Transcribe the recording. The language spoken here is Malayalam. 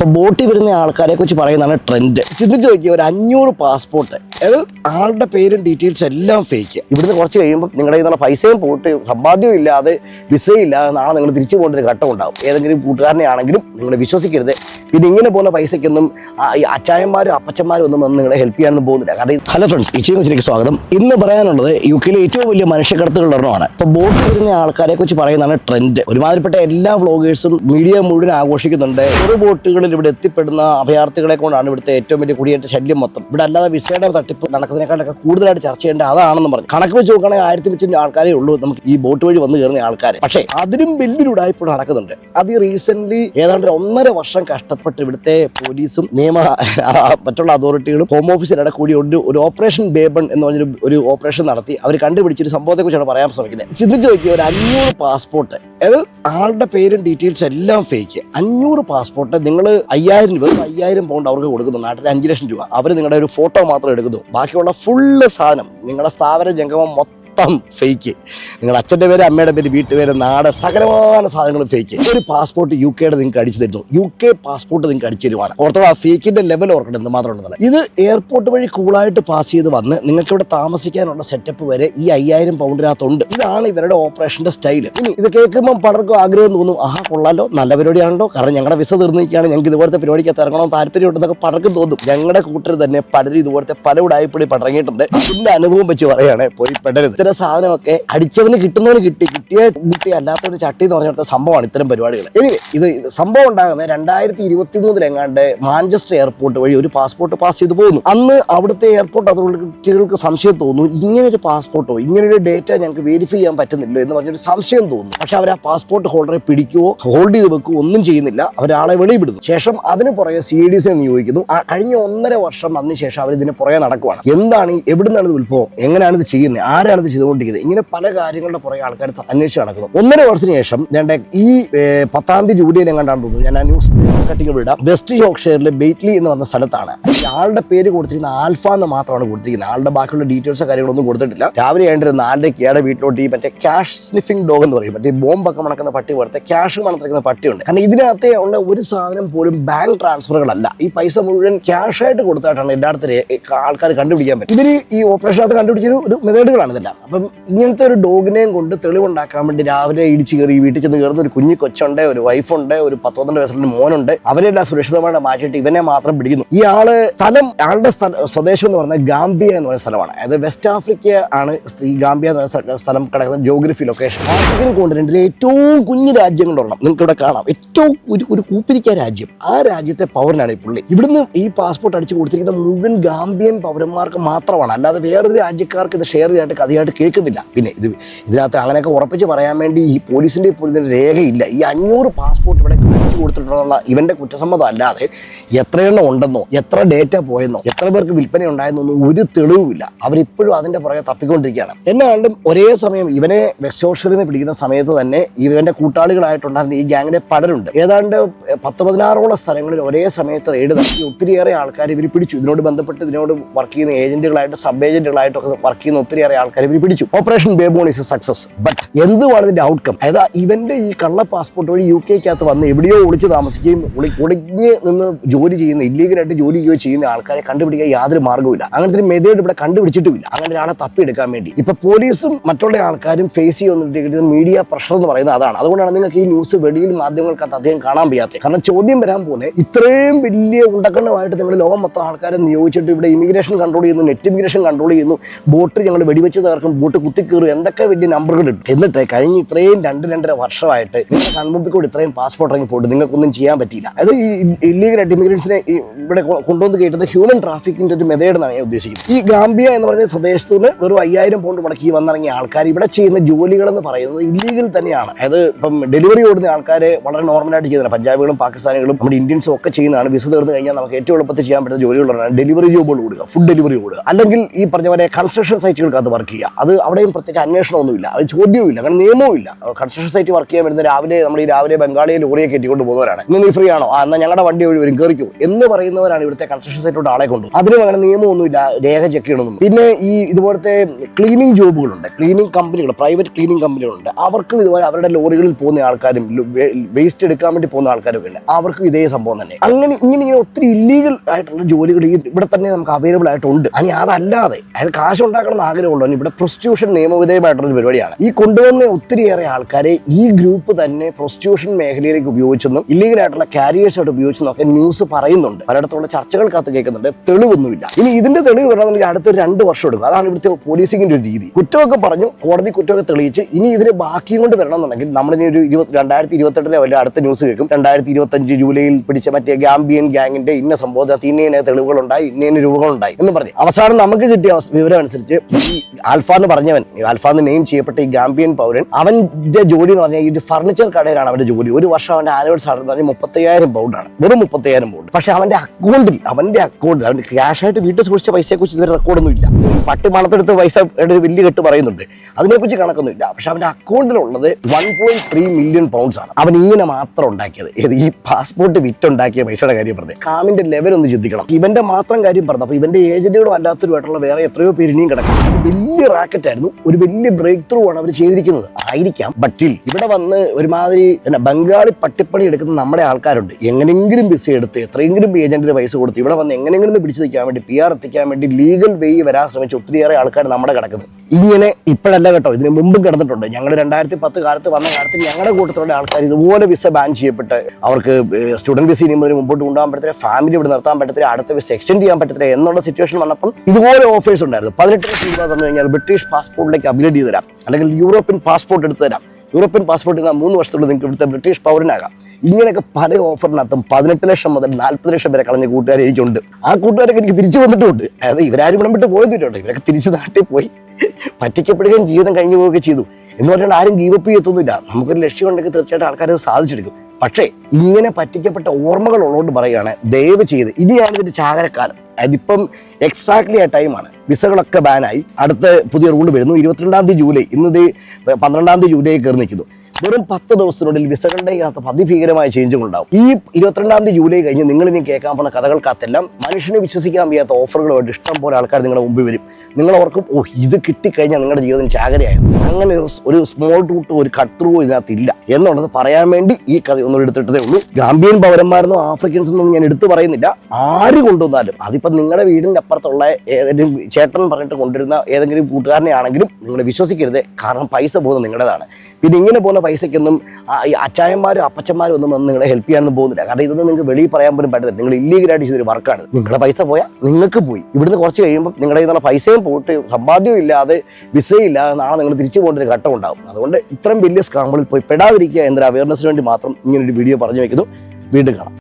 ഇപ്പൊ ബോട്ടിൽ വരുന്ന ആൾക്കാരെ കുറിച്ച് പറയുന്നതാണ് ട്രെൻഡ്. ചിന്തിച്ച് നോക്കിയ ഒരു അഞ്ഞൂറ് പാസ്പോർട്ട് അതായത് ആളുടെ പേരും ഡീറ്റെയിൽസ് എല്ലാം ഫേക്ക് ഇവിടുന്ന് കുറച്ച് കഴിയുമ്പോൾ നിങ്ങളുടെ കയ്യിൽ പൈസയും പോയിട്ട് സമ്പാദ്യവും ഇല്ലാതെ വിസയും ഇല്ലാതെ നാളെ നിങ്ങൾ തിരിച്ചു പോകേണ്ട ഒരു ഘട്ടം ഉണ്ടാവും. ഏതെങ്കിലും കൂട്ടുകാരനെ ആണെങ്കിലും നിങ്ങൾ വിശ്വസിക്കരുത്. പിന്നെ ഇങ്ങനെ പോകുന്ന പൈസയ്ക്കൊന്നും ഈ അച്ചായന്മാരും അപ്പച്ചന്മാരും ഒന്നും വന്ന് നിങ്ങളെ ഹെൽപ്പ് ചെയ്യാനൊന്നും പോകുന്നില്ല. കാരണം ഹലോ ഫ്രണ്ട്സ് ഇച്ചിരി കൊച്ചിലേക്ക് സ്വാഗതം. ഇന്ന് പറയാനുള്ളത് യു കെയിലെ ഏറ്റവും വലിയ മനുഷ്യക്കടത്തുകളിൽ എണ്ണമാണ് ഇപ്പൊ ബോട്ടിൽ വരുന്ന ആൾക്കാരെ കുറിച്ച് പറയുന്നതാണ് ട്രെൻഡ് ഒരുമാതിരിപ്പെട്ട എല്ലാ വ്ളോഗേഴ്സും മീഡിയ മുഴുവൻ ആഘോഷിക്കുന്നുണ്ട്. ഒരു ബോട്ടുകളിൽ ഇവിടെ എത്തിപ്പെടുന്ന അഭയാർത്ഥികളെ കൊണ്ടാണ് ഇവിടുത്തെ ഏറ്റവും വലിയ കുടിയേറ്റ ശല്യം മൊത്തം. ഇവിടെ അല്ലാതെ വിസയുടെ തട്ടിപ്പ് നടക്കുന്നതിനേക്കാളൊക്കെ കൂടുതലായിട്ട് ചർച്ച ചെയ്യേണ്ട അതാണെന്ന് പറഞ്ഞു. കണക്ക് വെച്ച് നോക്കുകയാണെങ്കിൽ ആയിരത്തി വെച്ചിട്ട് ആൾക്കാരെ ഉള്ളൂ നമുക്ക് ഈ ബോട്ട് വഴി വന്നു കയറുന്ന ആൾക്കാർ പക്ഷേ അതിലും വലിയൊരു ഉടായ്പ നടക്കുന്നുണ്ട്. അത് റീസെന്റ് ഏതാണ്ട് ഒന്നര വർഷം കഷ്ടപ്പെട്ട് ഇവിടുത്തെ പോലീസും നിയമ മറ്റുള്ള അതോറിറ്റികളും ഹോം ഓഫീസിലിടെ കൂടി ഒരു ഒരു ഓപ്പറേഷൻ ബേബൺ എന്ന് പറഞ്ഞൊരു ഒരു ഓപ്പറേഷൻ നടത്തി. അവർ കണ്ടുപിടിച്ചൊരു സംഭവത്തെ കുറിച്ചാണ് പറയാൻ ശ്രമിക്കുന്നത്. ചിന്തിച്ചു നോക്കിയ ഒരു അഞ്ഞൂറ് പാസ്പോർട്ട് അതായത് ആളുടെ പേരും ഡീറ്റെയിൽസ് എല്ലാം ഫേക്ക് അഞ്ഞൂറ് പാസ്പോർട്ട് നിങ്ങൾ അയ്യായിരം രൂപ അയ്യായിരം പൗണ്ട് അവർക്ക് കൊടുക്കുന്നു. നാട്ടിൽ അഞ്ച് ലക്ഷം രൂപ. അവർ നിങ്ങളുടെ ഒരു ഫോട്ടോ മാത്രം എടുക്കുന്നു. ബാക്കിയുള്ള ഫുള്ള് സാധനം നിങ്ങളുടെ സ്ഥാപന ജംഗമം മൊത്തം ഫേക്ക് നിങ്ങൾ അച്ഛന്റെ പേര് അമ്മയുടെ പേര് വീട്ടുപേര് നാട് സകലമായ സാധനങ്ങളും ഫേക്ക് ഒരു പാസ്പോർട്ട് യു കെയുടെ നിങ്ങൾക്ക് അടിച്ചു തരുന്നു. യു കെ പാസ്പോർട്ട് നിങ്ങൾക്ക് അടിച്ചു തരുവാണ്. ഓർത്തോ ആ ഫേക്കിന്റെ ലെവൽ ഓർക്കണം എന്ത് മാത്രം ഉണ്ടെന്ന് ഇത് എയർപോർട്ട് വഴി കൂളായിട്ട് പാസ് ചെയ്ത് വന്ന് നിങ്ങൾക്ക് ഇവിടെ താമസിക്കാനുള്ള സെറ്റപ്പ് വരെ ഈ അയ്യായിരം പൗണ്ടിനകത്തുണ്ട് ഇതാണ് ഇവരുടെ ഓപ്പറേഷന്റെ സ്റ്റൈൽ ഇനി ഇത് കേൾക്കുമ്പോൾ പലർക്കും ആഗ്രഹം തോന്നും ആഹാ കൊള്ളാലോ നല്ല പരിപാടിയാണല്ലോ. കാരണം ഞങ്ങളുടെ വിസ തീർന്നിരിക്കുകയാണ്. ഞങ്ങൾക്ക് ഇതുപോലത്തെ പരിപാടിക്കകത്ത് ഇറങ്ങണം താല്പര്യമുണ്ടെന്നൊക്കെ പലർക്കും തോന്നും. ഞങ്ങളുടെ കൂട്ടർ തന്നെ പലരും ഇതുപോലത്തെ പല ഉടായ്പടി പടങ്ങിയിട്ടുണ്ട് അനുഭവം വെച്ച് പറയുകയാണ് പോയി പെടരുത്. സാധനമൊക്കെ അടിച്ചവന് കിട്ടുന്നവന് കിട്ടി കിട്ടിയ കിട്ടി അല്ലാത്തവന് ചട്ടി എന്ന് പറഞ്ഞ സംഭവമാണ് ഇത്തരം പരിപാടികൾ. ഇനി ഇത് സംഭവം ഉണ്ടാകുന്നത് രണ്ടായിരത്തി ഇരുപത്തി മൂന്നിലെങ്ങാണ്ട് മാഞ്ചസ്റ്റർ എയർപോർട്ട് വഴി ഒരു പാസ്പോർട്ട് പാസ് ചെയ്തു പോകുന്നു. അന്ന് അവിടുത്തെ എയർപോർട്ട് അതോറിറ്റികൾക്ക് സംശയം തോന്നുന്നു ഒരു പാസ്പോർട്ടോ ഇങ്ങനെ ഒരു ഡേറ്റ ഞങ്ങൾക്ക് വെരിഫൈ ചെയ്യാൻ പറ്റുന്നില്ല എന്ന് പറഞ്ഞൊരു സംശയം തോന്നുന്നു. പക്ഷെ അവർ ആ പാസ്പോർട്ട് ഹോൾഡറെ പിടിക്കുവോ ഹോൾഡ് ചെയ്ത് വെക്കുവോ ഒന്നും ചെയ്യുന്നില്ല അവരാളെ വെളിവിടുന്നു ശേഷം അതിന് പുറകെ സി ഡി സിനെ നിയോഗിക്കുന്നു. കഴിഞ്ഞ ഒന്നര വർഷം അതിനുശേഷം അവർ ഇതിന് പുറകെ നടക്കുവാണ്. എന്താണ് എവിടുന്നാണ് ഇത് ഉത്ഭവം? എങ്ങനെയാണ് ഇത് ചെയ്യുന്നത്? ആരാണ് ഇത് ചെയ്തുകൊണ്ടിരിക്കുന്നത്. ഇങ്ങനെ പല കാര്യങ്ങളുടെ പുറകെ ആൾക്കാർ അന്വേഷിച്ച് നടക്കുന്നു. ഒന്നര വർഷത്തിന് ശേഷം ഞാൻ ഈ പത്താം തീയതി ജൂലൈ ഞാൻ കണ്ടാണ് തോന്നുന്നു. ഞാൻ ആ ന്യൂസ് കട്ടിങ് വിടാം വെസ്റ്റ് യോർക്ക്ഷയറിലെ ബെയ്റ്റ്ലി എന്ന് പറഞ്ഞ സ്ഥലത്താണ്. ആളുടെ പേര് കൊടുത്തിരിക്കുന്ന ആൽഫ എന്ന് മാത്രമാണ് കൊടുത്തിരിക്കുന്നത്. ആളുടെ ബാക്കിയുള്ള ഡീറ്റെയിൽസോ കാര്യങ്ങളൊന്നും കൊടുത്തിട്ടില്ല. രാവിലെ ആയിട്ടിരുന്ന ആളുടെ കേടെ വീട്ടിലോട്ട് ഈ മറ്റേ ക്യാഷ് സ്നിഫിംഗ് ഡോഗ് എന്ന് പറയും. മറ്റേ ബോംബൊക്കെ മണക്കുന്ന പട്ടി പോലത്തെ ക്യാഷ് മണത്തിരിക്കുന്ന പട്ടിയുണ്ട്. കാരണം ഇതിനകത്തെ ഉള്ള ഒരു സാധനം പോലും ബാങ്ക് ട്രാൻസ്ഫറുകളല്ല. ഈ പൈസ മുഴുവൻ ക്യാഷ് ആയിട്ട് കൊടുത്തായിട്ടാണ് എല്ലായിടത്തും ആൾക്കാർ കണ്ടുപിടിക്കാൻ പറ്റും ഇതിന് ഈ ഓപ്പറേഷനകത്ത് കണ്ടുപിടിച്ചൊരു ഒരു മെത്തേഡുകളാണ് ഇതെല്ലാം. അപ്പം ഇങ്ങനത്തെ ഒരു ഡോഗിനെയും കൊണ്ട് തെളിവുണ്ടാക്കാൻ വേണ്ടി രാവിലെ ഇടിച്ച് കയറി വീട്ടിൽ ചെന്ന് കയറുന്ന ഒരു കുഞ്ഞു കൊച്ചുണ്ട് ഒരു വൈഫുണ്ട് ഒരു പത്തൊന്നര വയസ്സുള്ള മോനുണ്ട്. അവരെല്ലാം സുരക്ഷിതമായിട്ട് മാറ്റിയിട്ട് ഇവനെ മാത്രം പിടിക്കുന്നു. ഈ ആൾ സ്ഥലം ആളുടെ സ്വദേശം എന്ന് പറഞ്ഞാൽ ഗാംബിയ എന്ന് പറയുന്ന സ്ഥലമാണ്. അതായത് വെസ്റ്റ് ആഫ്രിക്ക ആണ് ഈ ഗാംബിയ എന്ന് പറയുന്ന സ്ഥ- സ്ഥലം കിടക്കുന്ന ജോഗ്രഫി ലൊക്കേഷൻ ആഫ്രിക്കൻ കോണ്ടിനെന്റിലെ ഏറ്റവും കുഞ്ഞു രാജ്യങ്ങളൊരെണ്ണം നിങ്ങൾക്ക് ഇവിടെ കാണാം. ഏറ്റവും ഒരു ഒരു കൂപ്പിരിക്ക രാജ്യം. ആ രാജ്യത്തെ പൗരനാണ് ഈ പുള്ളി. ഇവിടുന്ന് ഈ പാസ്പോർട്ട് അടിച്ചു കൊടുത്തിരിക്കുന്ന മുഴുവൻ ഗാംബിയൻ പൗരന്മാർക്ക് മാത്രമാണ്. അല്ലാതെ വേറൊരു രാജ്യക്കാർക്ക് ഇത് ഷെയർ ചെയ്യാനായിട്ട് കഥയായിട്ട് കേൾക്കുന്നില്ല. പിന്നെ ഇത് ഇതിനകത്ത് അങ്ങനെയൊക്കെ ഉറപ്പിച്ച് പറയാൻ വേണ്ടി ഈ പോലീസിന്റെ ഇപ്പോൾ ഇതിന്റെ രേഖയില്ല. ഈ അഞ്ഞൂറ് പാസ്പോർട്ട് ഇവിടെ കാണിച്ചു കൊടുത്തിട്ടുള്ള ഇവന്റെ കുറ്റസമ്മതം അല്ലാതെ എത്രയെണ്ണം ഉണ്ടെന്നോ എത്ര ഡേറ്റ പോയെന്നോ എത്ര പേർക്ക് വിൽപ്പന ഉണ്ടായെന്നൊന്നും ഒരു തെളിവുമില്ല. അവരിപ്പോഴും അതിന്റെ പുറകെ തപ്പിക്കൊണ്ടിരിക്കുകയാണ്. എന്നാണ്ടും ഒരേ സമയം ഇവനെ വെസ്റ്റോഷറിൽ നിന്ന് പിടിക്കുന്ന സമയത്ത് തന്നെ ഇവന്റെ കൂട്ടാളികളായിട്ടുണ്ടായിരുന്ന ഈ ഗ്യാങ്ങിലെ പലരുണ്ട്. ഏതാണ്ട് പത്ത് പതിനാറോളം സ്ഥലങ്ങളിൽ ഒരേ സമയത്ത് റെയ്ഡ് നടത്തി ഒത്തിരിയേറെ ആൾക്കാർ ഇവർ പിടിച്ചു. ഇതിനോട് ബന്ധപ്പെട്ട് ഇതിനോട് വർക്ക് ചെയ്യുന്ന ഏജന്റുകളായിട്ട് സബ് ഏജന്റുകളായിട്ടൊക്കെ വർക്ക് ചെയ്യുന്ന ഒത്തിരിയേറെ ആൾക്കാർ ഇവർ പിടിച്ചു. ഓപ്പറേഷൻ ബേബോൺ ഇസ് സക്സസ് ബട്ട് എന്തുവാണ് ഇതിന്റെ ഔട്ട്കം അതായത് ഇവന്റെ ഈ കള്ള പാസ്പോർട്ട് വഴി യു കെക്കകത്ത് വന്ന് എവിടെയോ ഒളിച്ച് താമസിക്കുകയും ഒളി- ഒളിഞ്ഞ് നിന്ന് ജോലി ചെയ്യുന്ന ഇല്ലീഗലായിട്ട് ജോലി ചെയ്യുകയോ ചെയ്യുന്ന ആൾക്കാരെ കണ്ടുപിടിക്കാൻ യാതൊരു മാർഗവുമില്ല. അങ്ങനത്തെ ഒരു മെതേഡ് ഇവിടെ കണ്ടുപിടിച്ചിട്ടുമില്ല. അങ്ങനെ ഒരാളെ തപ്പിയെടുക്കാൻ വേണ്ടി. ഇപ്പൊ പോലീസും മറ്റുള്ള ആൾക്കാരും ഫേസ് ചെയ്യുന്ന മീഡിയ പ്രഷർ എന്ന് പറയുന്നത് അതാണ്. അതുകൊണ്ടാണ് നിങ്ങൾക്ക് ഈ ന്യൂസ് വെളിയിൽ മാധ്യമങ്ങൾക്കകത്ത് അധികം കാണാൻ വയ്യാത്തത്. കാരണം ചോദ്യം വരാൻ പോലെ ഇത്രയും വലിയ ഉണ്ടക്കണ്ണമായിട്ട് നിങ്ങൾ ലോകം മൊത്തം ആൾക്കാരെ നിയോഗിച്ചിട്ട് ഇവിടെ ഇമിഗ്രേഷൻ കൺട്രോൾ ചെയ്യുന്നു നെറ്റ് ഇമിഗ്രേഷൻ കൺട്രോൾ ചെയ്യുന്നു ബോട്ട് ഞങ്ങൾ വെടിവെച്ച് തകർക്കും ബോട്ട് കുത്തി കയറും എന്തൊക്കെ വലിയ നമ്പറുകൾ ഇട്ടു എന്നിട്ട് കഴിഞ്ഞ ഇത്രയും രണ്ട് രണ്ടര വർഷമായിട്ട് നിങ്ങളുടെ കൺമുമ്പിൽ കൂടി ഇത്രയും പാസ്പോർട്ട് ഇറങ്ങി പോയിട്ട് നിങ്ങൾക്കൊന്നും ചെയ്യാൻ പറ്റിയില്ല. അത് ഈ ഇല്ലീഗലായിട്ട് ഇമിഗ്രൻസിനെ ഇവിടെ കൊണ്ടുവന്ന് കയറ്റുന്നത് ഹ്യൂമൻ ട്രാഫിക്കിന്റെ ഒരു മെതേഡ് എന്നാണ് ഞാൻ ഉദ്ദേശിക്കുന്നത്. ഈ ഗാംബിയ എന്ന് പറയുന്ന സ്വദേശത്തു നിന്ന് വെറും അയ്യായിരം പൗണ്ട് മുടക്കി വന്നിറങ്ങിയ ആൾക്കാർ ഇവിടെ ചെയ്യുന്ന ജോലികൾ എന്ന് പറയുന്നത് ഇല്ലീഗൽ തന്നെയാണ്. അതായത് ഇപ്പം ഡെലിവറി ഓടുന്ന ആൾക്കാരെ വളരെ നോർമലായിട്ട് ചെയ്യുന്നത് പഞ്ചാബികളും പാകിസ്ഥാനികളും നമ്മുടെ ഇന്ത്യൻസും ഒക്കെ ചെയ്യുന്നതാണ്. വിസ തീർന്നു കഴിഞ്ഞാൽ നമുക്ക് ഏറ്റവും എളുപ്പത്തിൽ ചെയ്യാൻ പറ്റുന്ന ജോലികളാണ് ഡെലിവറി ജോബുകൾ കൊടുക്കുക ഫുഡ് ഡെലിവറി കൊടുക്കുക അല്ലെങ്കിൽ ഈ പറഞ്ഞ പോലെ കൺസ്ട്രക്ഷൻ സൈറ്റുകൾക്ക് വർക്ക് ചെയ്യുക. അത് അവിടെയും പ്രത്യേകിച്ച് അന്വേഷണമൊന്നുമില്ല. അത് ചോദ്യവുമില്ല. കാരണം നിയമവും ഇല്ല കൺസ്ട്രക്ഷൻ സൈറ്റ് വർക്ക് ചെയ്യാൻ വരുന്ന രാവിലെ നമ്മൾ ഈ രാവിലെ ബംഗാളിയെ ലോറിയെ കയറ്റിക്കൊണ്ട് പോകുന്നവരാണ്. ഇന്ന് നീ ഫ്രീ ആണോ? ആ എന്നാൽ ഞങ്ങളുടെ വണ്ടി വഴി വരും. കയറിക്കോ എന്ന് പറയുന്നവരാണ് ഇവിടുത്തെ കൺസ്ട്രക്ഷൻ സൈറ്റിലോട്ട് ആളെ കൊണ്ടു അതിനും അങ്ങനെ നിയമമൊന്നുമില്ല. രേഖ ചെക്ക് ചെയ്യണമെന്നും. പിന്നെ ഈ ഇതുപോലത്തെ ക്ലീനിങ് ജോബുകളുണ്ട് ക്ലീനിങ് കമ്പനികൾ പ്രൈവറ്റ് ക്ലീനിങ് കമ്പനികളുണ്ട് അവർക്കും ഇതുപോലെ അവരുടെ ലോറികളിൽ പോകുന്ന ആൾക്കാരും വേസ്റ്റ് എടുക്കാൻ വേണ്ടി പോകുന്ന ആൾക്കാരും ഒക്കെ ഉണ്ട്. അവർക്കും ഇതേ സംഭവം തന്നെ. അങ്ങനെ ഇങ്ങനെ ഇങ്ങനെ ഒത്തിരി ഇല്ലീഗൽ ആയിട്ടുള്ള ജോലികൾ ഇവിടെ തന്നെ നമുക്ക് അവൈലബിൾ ആയിട്ടുണ്ട്. അനി അതല്ലാതെ അതായത് കാശ് ഉണ്ടാക്കണം എന്ന് ആഗ്രഹമുള്ളൂ ഇവിടെ പ്രൊസ്റ്റിറ്റ്യൂഷൻ നിയമവിധേയമായിട്ടുള്ള പരിപാടിയാണ്. ഈ കൊണ്ടുവന്ന ഒത്തിരിയേറെ ആൾക്കാരെ ഈ ഗ്രൂപ്പ് തന്നെ പ്രൊസ്റ്റിറ്റ്യൂഷൻ മേഖലയിലേക്ക് ഉപയോഗിച്ചെന്നും ഇല്ലീഗൽ ആയിട്ടുള്ള കാരിയേഴ്സ് ആയിട്ട് ഉപയോഗിച്ചെന്നും ഒക്കെ ന്യൂസ് പറയുന്നുണ്ട്. പലയിടത്തുള്ള ചർച്ചകൾക്കകത്ത് കേൾക്കുന്നുണ്ട്. തെളിവൊന്നുമില്ല. ഇനി ഇതിന്റെ തെളിവ് വരണമെന്നുണ്ടെങ്കിൽ അടുത്ത രണ്ട് വർഷം എടുക്കും. അതാണ് ഇവിടുത്തെ പോലീസിംഗിന്റെ ഒരു രീതി. കുറ്റമൊക്കെ പറഞ്ഞു കോടതി കുറ്റമൊക്കെ തെളിയിച്ച് ഇനി ഇതിന് ബാക്കിയും കൊണ്ട് വരണമെന്നുണ്ടെങ്കിൽ നമ്മളിനി ഒരു ഇരുപത്തി രണ്ടായിരത്തി ഇരുപത്തെട്ടിലെ വല്ല അടുത്ത ന്യൂസ് കേൾക്കും. രണ്ടായിരത്തി ഇരുപത്തഞ്ച് ജൂലൈയിൽ പിടിച്ച മറ്റേ ഗാംബിയൻ ഗ്യാങ്ങിന്റെ ഇന്ന സംഭവത്തിൽ ഇന്ന ഇന്ന തെളിവുകളുണ്ടായി ഇന്ന ഇന്ന രൂപങ്ങളുണ്ടായി എന്ന് പറഞ്ഞു. അവസാനം നമുക്ക് കിട്ടിയ വിവരം അനുസരിച്ച് ഈ ആൽഫ എന്ന് പറഞ്ഞവൻ അൽഫ എന്ന് നെയിം ചെയ്യപ്പെട്ട ഈ ഗാംബിയൻ പൗരൻ അവന്റെ ജോലി എന്ന് പറഞ്ഞാൽ ഈ ഒരു ഫർണിച്ചർ കടയിലാണ് അവന്റെ ജോലി. ഒരു വർഷം അവന്റെ ആനുവൽ സാലറി എന്ന് പറഞ്ഞാൽ മുപ്പത്തയ്യായിരം പൗണ്ടാണ് വെറും മുപ്പത്തയ്യായിരം പൗണ്ട് പക്ഷെ അവന്റെ അക്കൗണ്ടിൽ അവന്റെ അക്കൗണ്ടിൽ അവന്റെ ക്യാഷ് ആയിട്ട് വീട്ടിൽ സൂക്ഷിച്ച പൈസയെ കുറിച്ച് ഇതുവരെ റെക്കോർഡൊന്നും ഇല്ല. പട്ടി പണത്തെടുത്ത് പൈസ ഒരു വലിയ കെട്ട് പറയുന്നുണ്ട്. അതിനെക്കുറിച്ച് കണക്കൊന്നുമില്ല പക്ഷെ അവന്റെ അക്കൗണ്ടിലുള്ളത് one point three million pounds ആണ്. അവൻ ഇങ്ങനെ മാത്രം ഉണ്ടാക്കിയത്. ഏത് ഈ പാസ്പോർട്ട് വിറ്റുണ്ടാക്കിയ പൈസയുടെ കാര്യം പറഞ്ഞത് കാമിന്റെ ലെവൽ ഒന്ന് ചിന്തിക്കണം. ഇവന്റെ മാത്രം കാര്യം പറഞ്ഞു. അപ്പൊ ഇവന്റെ ഏജന്റുകളും അല്ലാത്തവരുമായിട്ടുള്ള വേറെ എത്രയോ പേര് ഇനിയും കിടക്കും. വലിയ റാക്കറ്റ് ആയിരുന്നു. ഒരു വലിയ ബ്രേക്ക് ത്രൂ ആണ് അവർ ചെയ്തിരിക്കുന്നത്. ആയിരിക്കാം. ബട്ടിൽ ഇവിടെ വന്ന് ഒരുമാതിരി ബംഗാളി പട്ടിപ്പണി എടുക്കുന്ന നമ്മുടെ ആൾക്കാരുണ്ട്. എങ്ങനെങ്കിലും വിസ എടുത്ത് എത്രയെങ്കിലും ഏജന്റിന് പൈസ കൊടുത്ത് ഇവിടെ വന്ന് എങ്ങനെങ്കിലും പിടിച്ചു നിൽക്കാൻ വേണ്ടി പി ആർ എത്തിക്കാൻ വേണ്ടി ലീഗൽ വേ വരാൻ ശ്രമിച്ച ഒത്തിരിയേറെ ആൾക്കാർ നമ്മുടെ കിടക്കുന്നത് ഇങ്ങനെ ഇപ്പോഴല്ല കേട്ടോ ഇതിന് മുമ്പും കിടന്നിട്ടുണ്ട്. ഞങ്ങൾ രണ്ടായിരത്തി പത്ത് കാലത്ത് വന്ന കാലത്ത് ഞങ്ങളുടെ കൂട്ടത്തിലുള്ള ആൾക്കാർ ഇതുപോലെ വിസ ബാൻ ചെയ്യപ്പെട്ട് അവർക്ക് സ്റ്റുഡന്റ് വിസ ഇനി മുമ്പോട്ട് കൊണ്ടുപോകാൻ പറ്റത്തില്ല ഫാമിലി ഇവിടെ നിർത്താൻ പറ്റത്തില്ല അടുത്ത വിസ എക്സ്റ്റെൻഡ് ചെയ്യാൻ പറ്റത്തില്ല എന്നുള്ള സിറ്റുവേഷൻ വന്നപ്പം ഇതുപോലെ ഓഫേഴ്സ് ഉണ്ടായിരുന്നു. പതിനെട്ട് ലക്ഷം രൂപ തന്നു കഴിഞ്ഞാൽ ബ്രിട്ടീഷ് പാസ്പോർട്ടിലേക്ക് അപ്ഗ്രേഡ് ചെയ്ത് തരാം. അല്ലെങ്കിൽ യൂറോപ്യൻ പാസ്പോർട്ട് എടുത്ത് തരാം. യൂറോപ്യൻ പാസ്പോർട്ട് ചെയ്താൽ മൂന്ന് വർഷത്തോളം നിങ്ങൾക്ക് ഇവിടുത്തെ ബ്രിട്ടീഷ് പൗരനാകാം ഇങ്ങനെയൊക്കെ പല ഓഫറിനകത്തും പതിനെട്ട് ലക്ഷം മുതൽ നാൽപ്പത് ലക്ഷം വരെ കളഞ്ഞ കൂട്ടുകാർ എനിക്കുണ്ട് ആ കൂട്ടുകാരൊക്കെ എനിക്ക് തിരിച്ചു വന്നിട്ടുണ്ട്. അതായത് ഇവരാരും ഇവിടെ വിട്ട് പോയതിട്ടുണ്ട് ഇവരൊക്കെ തിരിച്ച് നാട്ടിൽ പോയി പറ്റിക്കപ്പെടുകയും ജീവിതം കഴിഞ്ഞു പോവുകയൊക്കെ ചെയ്തു. എന്ന് പറഞ്ഞാൽ ആരും ഗീവപ്പ് ചെയ്യത്തൊന്നുമില്ല. നമുക്കൊരു ലക്ഷ്യമുണ്ടെങ്കിൽ തീർച്ചയായിട്ടും ആൾക്കാരത് സാധിച്ചെടുക്കും. പക്ഷേ ഇങ്ങനെ പറ്റിക്കപ്പെട്ട ഓർമ്മകൾ ഉള്ളതുകൊണ്ട് പറയുകയാണ് ദയവ് ചെയ്ത് ഇനിയാണ് ഇതിന്റെ ചാകരക്കാലം. അതിപ്പം എക്സാക്ട്ലി ആ ടൈമാണ് വിസകളൊക്കെ ബാനായി അടുത്ത പുതിയ റൂൾ വരുന്നു. ഇരുപത്തിരണ്ടാം തീയതി ജൂലൈ. ഇന്നത് പന്ത്രണ്ടാം തീയതി ജൂലൈ കയറി നിൽക്കുന്നു. വെറും പത്ത് ദിവസത്തിനുള്ളിൽ വിസകളുടെ അകത്ത് അതിഭീകരമായ ചേഞ്ചുകൾ ഉണ്ടാവും. ഈ ഇരുപത്തിരണ്ടാം തീയതി ജൂലൈ കഴിഞ്ഞ് നിങ്ങൾ ഇനി കേൾക്കാൻ പോകുന്ന കഥകൾക്കകത്തെല്ലാം മനുഷ്യനെ വിശ്വസിക്കാൻ വയ്യാത്ത ഓഫറുകളുമായിട്ട് ഇഷ്ടം പോലെ ആൾക്കാർ നിങ്ങളുടെ മുമ്പിൽ വരും. നിങ്ങൾ ഓർക്കും ഓ ഇത് കിട്ടിക്കഴിഞ്ഞാൽ നിങ്ങളുടെ ജീവിതം ചാകരയായിരുന്നു അങ്ങനെ ഒരു സ്മോൾ റൂട്ട് ഒരു കട്ട് ത്രൂ ഇതിനകത്ത് ഇല്ല എന്നുള്ളത് പറയാൻ വേണ്ടി ഈ കഥ ഒന്നും എടുത്തിട്ടതേ ഉള്ളൂ. ഗാംബിയൻ പൗരന്മാരെന്നോ ആഫ്രിക്കൻസ് ഒന്നും ഞാൻ എടുത്തു പറയുന്നില്ല. ആര് കൊണ്ടുവന്നാലും അതിപ്പോൾ നിങ്ങളുടെ വീടിന്റെ അപ്പുറത്തുള്ള ഏതെങ്കിലും ചേട്ടൻ പറഞ്ഞിട്ട് കൊണ്ടുവരുന്ന ഏതെങ്കിലും കൂട്ടുകാരനെ ആണെങ്കിലും നിങ്ങൾ വിശ്വസിക്കരുത്. കാരണം പൈസ പോകുന്നത് നിങ്ങളുടേതാണ്. പിന്നെ ഇങ്ങനെ പോകുന്ന പൈസയ്ക്കൊന്നും ഈ അച്ചായന്മാരും അപ്പച്ചന്മാരും ഒന്നും വന്ന് നിങ്ങളെ ഹെൽപ്പ് ചെയ്യാനൊന്നും പോകുന്നില്ല. കാരണം ഇതൊന്നും നിങ്ങൾക്ക് വെളിയിൽ പറയാൻ പോലും പറ്റത്തില്ല. നിങ്ങൾ ഇല്ലീഗലായിട്ട് ചെയ്തൊരു വർക്കാണ് നിങ്ങളുടെ പൈസ പോയാൽ നിങ്ങൾക്ക് പോയി. ഇവിടുന്ന് കുറച്ച് കഴിയുമ്പോൾ നിങ്ങളുടെ കയ്യിൽ പൈസയും പോയിട്ട് സമ്പാദ്യവും ഇല്ലാതെ വിസയും ഇല്ലാതെ നാളെ നിങ്ങൾ തിരിച്ചു പോകേണ്ട ഒരു ഘട്ടം ഉണ്ടാവും. അതുകൊണ്ട് ഇത്രയും വലിയ സ്കാമുകളിൽ പോയി പെടാതിരിക്കുക എന്നൊരു അവയർനെസ്സിന് വേണ്ടി മാത്രം ഇങ്ങനൊരു വീഡിയോ പറഞ്ഞു വയ്ക്കുന്നു വീണ്ടും കാണാം.